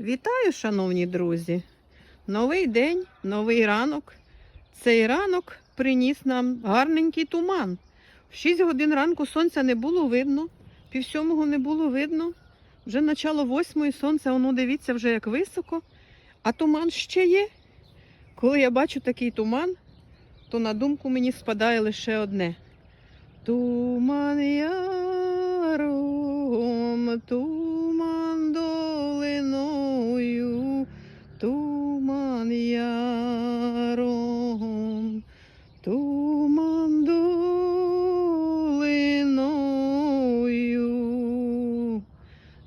Вітаю, шановні друзі! Новий день, новий ранок. Цей ранок приніс нам гарненький туман. В 6 годин ранку сонця не було видно, пів сьомого не було видно. Вже начало восьмої сонце, воно дивіться вже як високо, а туман ще є. Коли я бачу такий туман, то на думку мені спадає лише одне. Туман яром, яром, туман долиною,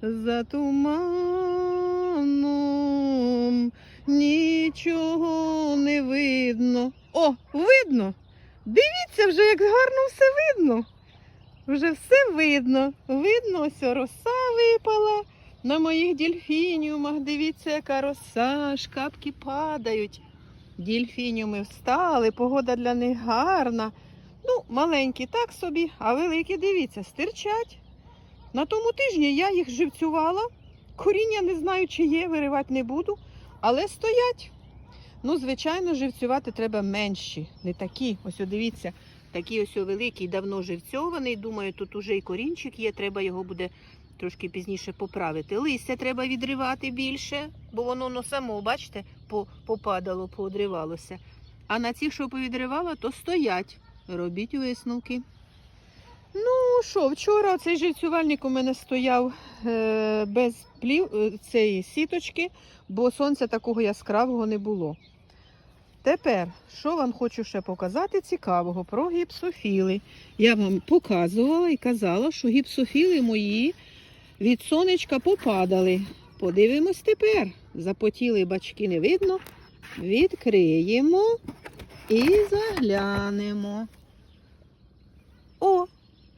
за туманом нічого не видно. О, видно! Дивіться вже, як гарно все видно. Вже все видно. Видно, ось роса випала на моїх дільфініумах. Дивіться, яка роса, шкапки падають. Дільфініуми встали, погода для них гарна. Ну, маленькі так собі, а великі, дивіться, стирчать. На тому тижні я їх живцювала. Коріння не знаю, чи є, виривати не буду, але стоять. Ну, звичайно, живцювати треба менші, не такі. Ось дивіться, такий ось великий, давно живцьований. Думаю, тут уже і корінчик є, треба його буде трошки пізніше поправити. Листя треба відривати більше, бо воно ну, само, бачите, попадало, поодривалося. А на ці, що повідривала, то стоять. Робіть висновки. Ну що, вчора цей живцювальник у мене стояв е, без плів е, цієї сіточки, бо сонця такого яскравого не було. Тепер, що вам хочу ще показати цікавого про гіпсофіли. Я вам показувала і казала, що гіпсофіли мої від сонечка попадали. Подивимось тепер. Запотіли бачки не видно. Відкриємо і заглянемо. О,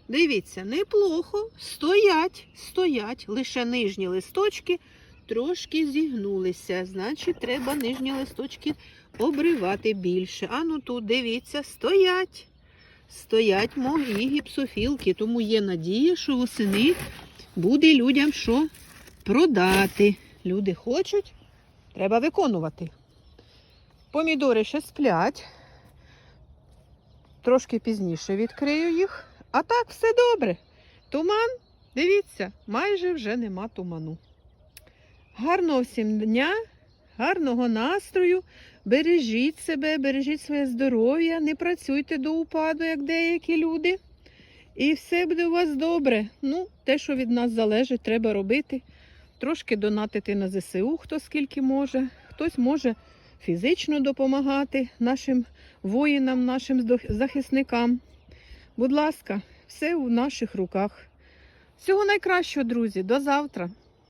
дивіться, неплохо. Стоять, стоять. Лише нижні листочки трошки зігнулися. Значить, треба нижні листочки обривати більше. А ну тут дивіться, стоять. Стоять мої гіпсофілки, тому є надія, що восени буде людям що продати. Люди хочуть, треба виконувати. Помідори ще сплять. Трошки пізніше відкрию їх. А так все добре. Туман, дивіться, майже вже нема туману. Гарного всім дня, гарного настрою. Бережіть себе, бережіть своє здоров'я, не працюйте до упаду, як деякі люди. І все буде у вас добре. Ну, те, що від нас залежить, треба робити. Трошки донатити на ЗСУ, хто скільки може. Хтось може фізично допомагати нашим воїнам, нашим захисникам. Будь ласка, все у наших руках. Всього найкращого, друзі. До завтра.